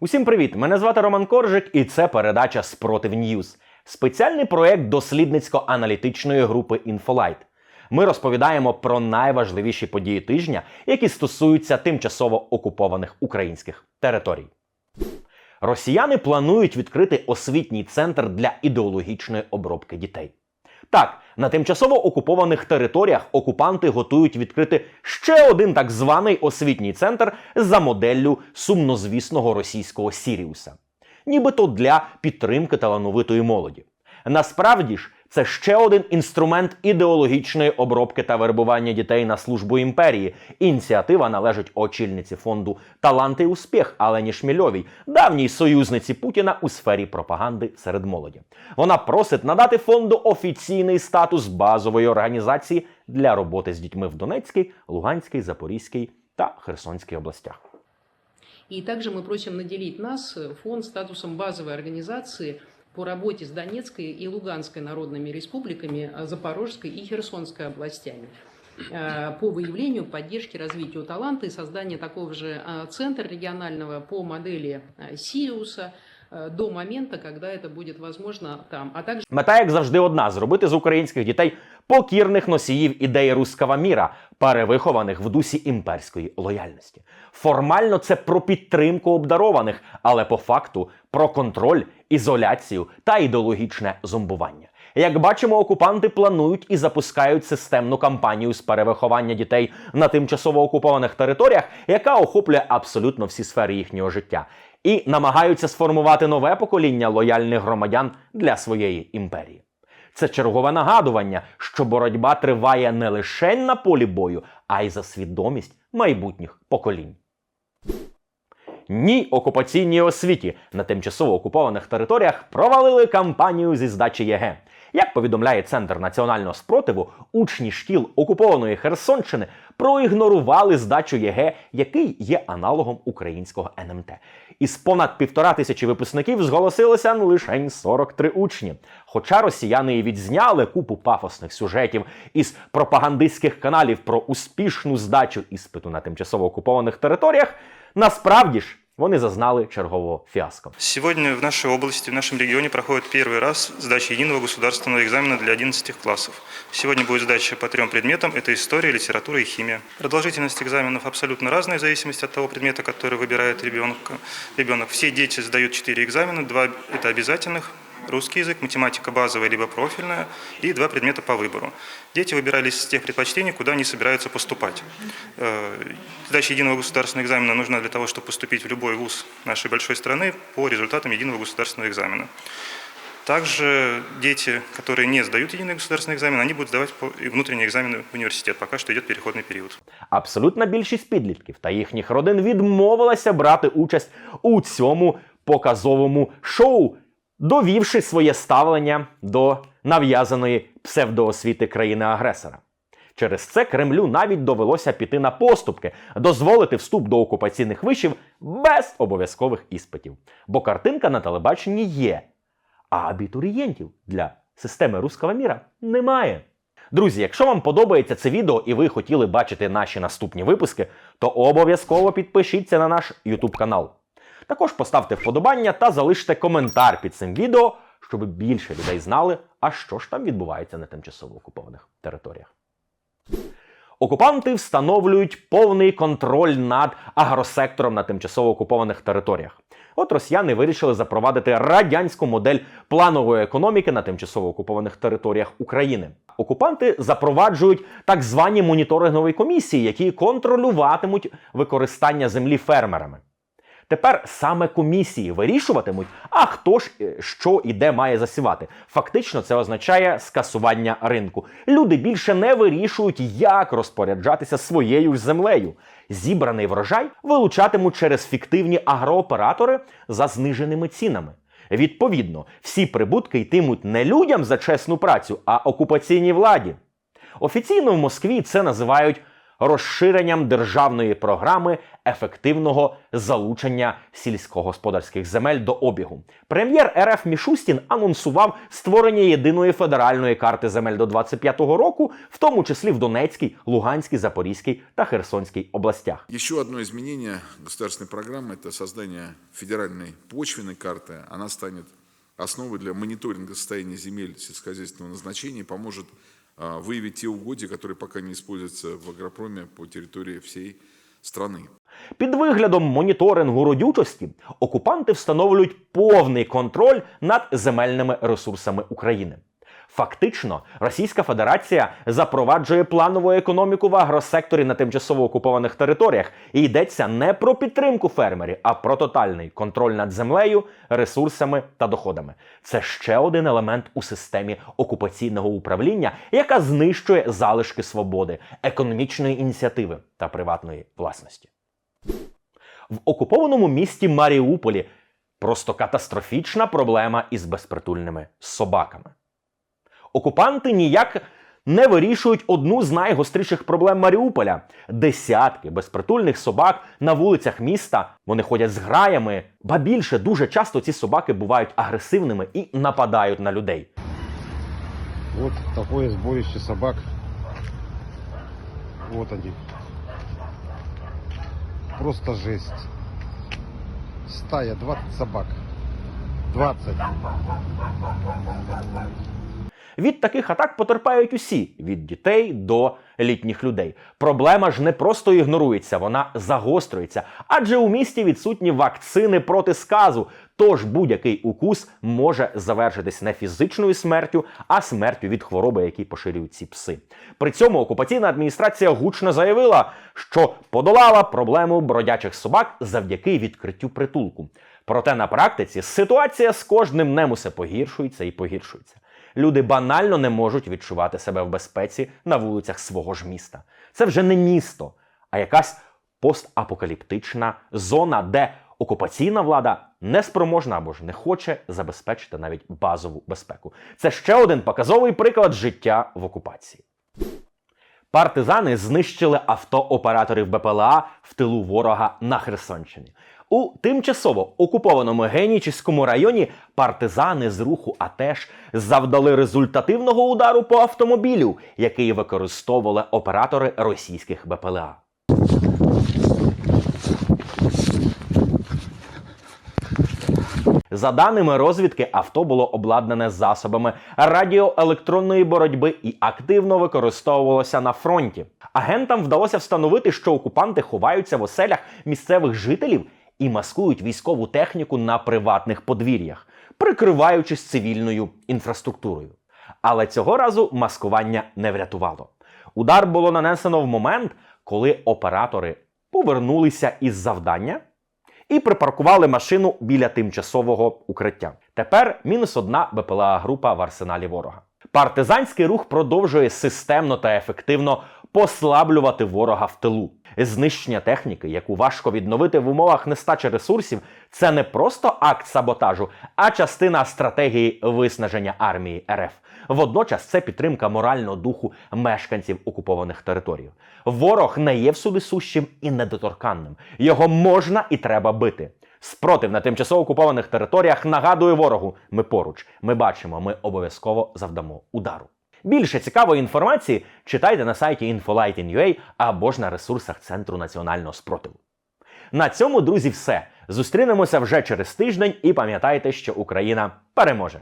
Усім привіт! Мене звати Роман Коржик, і це передача Спротив Ньюз. Спеціальний проєкт дослідницько-аналітичної групи Інфолайт. Ми розповідаємо про найважливіші події тижня, які стосуються тимчасово окупованих українських територій. Росіяни планують відкрити освітній центр для ідеологічної обробки дітей. Так, на тимчасово окупованих територіях окупанти готують відкрити ще один так званий освітній центр за моделлю сумнозвісного російського Сіріуса, нібито для підтримки талановитої молоді. Насправді ж, це ще один інструмент ідеологічної обробки та вербування дітей на службу імперії. Ініціатива належить очільниці фонду Таланти і успіх Алені Шмільовій, давній союзниці Путіна у сфері пропаганди серед молоді. Вона просить надати фонду офіційний статус базової організації для роботи з дітьми в Донецькій, Луганській, Запорізькій та Херсонській областях. И также мы просим наделить нас, фонд, статусом базовой организации по работе с Донецкой и Луганской народными республиками, а Запорожской и Херсонской областями э, по выявлению, поддержке, развитию таланта и созданию такого же э, центра регионального по модели э, Сириуса э, до момента, когда это будет возможно там. А также Мета, як завжди, одна: зробити з українських дітей покірних носіїв ідеї руского міра, перевихованих в дусі імперської лояльності. Формально це про підтримку обдарованих, але по факту про контроль, ізоляцію та ідеологічне зомбування. Як бачимо, окупанти планують і запускають системну кампанію з перевиховання дітей на тимчасово окупованих територіях, яка охоплює абсолютно всі сфери їхнього життя, і намагаються сформувати нове покоління лояльних громадян для своєї імперії. Це чергове нагадування, що боротьба триває не лише на полі бою, а й за свідомість майбутніх поколінь. Ні окупаційній освіті на тимчасово окупованих територіях провалили кампанію зі здачі ЄГЕ. Як повідомляє Центр національного спротиву, учні шкіл окупованої Херсонщини проігнорували здачу ЄГЕ, який є аналогом українського НМТ. Із понад півтора тисячі випускників зголосилося лише 43 учні. Хоча росіяни і відзняли купу пафосних сюжетів із пропагандистських каналів про успішну здачу іспиту на тимчасово окупованих територіях, насправді ж вони зазнали чергового фіаско. Сегодня в нашей области, в нашем регионе проходит первый раз сдача единого государственного экзамена для 11 классов. Сегодня будет сдача по трем предметам. Это история, литература и химия. Продолжительность экзаменов абсолютно разная в зависимости от того предмета, который выбирает ребенок. ребенок. Все дети сдают 4 экзамена. Два это обязательных. Русский язык, математика базовая либо профильная и два предмета по выбору. Дети выбирались с тех предпочтений, куда они собираются поступать. Э, Сдача единого государственного экзамена нужна для того, чтобы поступить в любой вуз нашей большой страны по результатам единого государственного экзамена. Также дети, которые не сдают единый государственный экзамен, они будут сдавать по- и внутренние экзамены в университет, пока что идет переходный период. Абсолютна більшість підлітків та їхніх родин відмовилася брати участь у цьому показовому шоу, довівши своє ставлення до нав'язаної псевдоосвіти країни-агресора. Через це Кремлю навіть довелося піти на поступки, дозволити вступ до окупаційних вишів без обов'язкових іспитів. Бо картинка на телебаченні є, а абітурієнтів для системи руского міра немає. Друзі, якщо вам подобається це відео і ви хотіли бачити наші наступні випуски, то обов'язково підпишіться на наш YouTube канал. Також поставте вподобання та залиште коментар під цим відео, щоб більше людей знали, а що ж там відбувається на тимчасово окупованих територіях. Окупанти встановлюють повний контроль над агросектором на тимчасово окупованих територіях. От росіяни вирішили запровадити радянську модель планової економіки на тимчасово окупованих територіях України. Окупанти запроваджують так звані моніторингові комісії, які контролюватимуть використання землі фермерами. Тепер саме комісії вирішуватимуть, а хто ж е, що і де має засівати. Фактично, це означає скасування ринку. Люди більше не вирішують, як розпоряджатися своєю ж землею. Зібраний врожай вилучатимуть через фіктивні агрооператори за зниженими цінами. Відповідно, всі прибутки йтимуть не людям за чесну працю, а окупаційній владі. Офіційно в Москві це називають розширенням державної програми ефективного залучення сільськогосподарських земель до обігу. Прем'єр РФ Мішустін анонсував створення єдиної федеральної карти земель до 25-го року, в тому числі в Донецькій, Луганській, Запорізькій та Херсонській областях. Еще одно изменение государственной программы – это создание федеральной почвенной карты. Она станет основой для мониторинга состояния земель сельскохозяйственного назначения и поможет а, выявить те угодья, которые пока не используются в агропроме по территории всей страны. Під виглядом моніторингу родючості окупанти встановлюють повний контроль над земельними ресурсами України. Фактично, Російська Федерація запроваджує планову економіку в агросекторі на тимчасово окупованих територіях, і йдеться не про підтримку фермерів, а про тотальний контроль над землею, ресурсами та доходами. Це ще один елемент у системі окупаційного управління, яка знищує залишки свободи, економічної ініціативи та приватної власності. В окупованому місті Маріуполі просто катастрофічна проблема із безпритульними собаками. Окупанти ніяк не вирішують одну з найгостріших проблем Маріуполя: десятки безпритульних собак на вулицях міста. Вони ходять з граями, ба більше дуже часто ці собаки бувають агресивними і нападають на людей. Вот такое сборище собак. Вот они. Просто жесть. Стая, 20 собак. 20. Від таких атак потерпають усі від дітей до літніх людей. Проблема ж не просто ігнорується, вона загострюється, адже у місті відсутні вакцини проти сказу. Тож будь-який укус може завершитись не фізичною смертю, а смертю від хвороби, які поширюють ці пси. При цьому окупаційна адміністрація гучно заявила, що подолала проблему бродячих собак завдяки відкриттю притулку. Проте на практиці ситуація з кожним днем усе погіршується і погіршується. Люди банально не можуть відчувати себе в безпеці на вулицях свого ж міста. Це вже не місто, а якась постапокаліптична зона, де окупаційна влада не спроможна або ж не хоче забезпечити навіть базову безпеку. Це ще один показовий приклад життя в окупації. Партизани знищили авто операторів БПЛА в тилу ворога на Херсонщині. У тимчасово окупованому Генічіському районі партизани з руху АТЕШ завдали результативного удару по автомобілю, який використовували оператори російських БПЛА. За даними розвідки, авто було обладнане засобами радіоелектронної боротьби і активно використовувалося на фронті. Агентам вдалося встановити, що окупанти ховаються в оселях місцевих жителів і маскують військову техніку на приватних подвір'ях, прикриваючись цивільною інфраструктурою. Але цього разу маскування не врятувало. Удар було нанесено в момент, коли оператори повернулися із завдання і припаркували машину біля тимчасового укриття. Тепер мінус одна БПЛА група в арсеналі ворога. Партизанський рух продовжує системно та ефективно послаблювати ворога в тилу. Знищення техніки, яку важко відновити в умовах нестачі ресурсів, це не просто акт саботажу, а частина стратегії виснаження армії РФ. Водночас це підтримка морального духу мешканців окупованих територій. Ворог не є всюди сущим і недоторканним. Його можна і треба бити. Спротив на тимчасово окупованих територіях нагадує ворогу: ми поруч, ми бачимо, ми обов'язково завдамо удару. Більше цікавої інформації читайте на сайті Infolight.in.ua або ж на ресурсах Центру національного спротиву. На цьому, друзі, все. Зустрінемося вже через тиждень і пам'ятайте, що Україна переможе.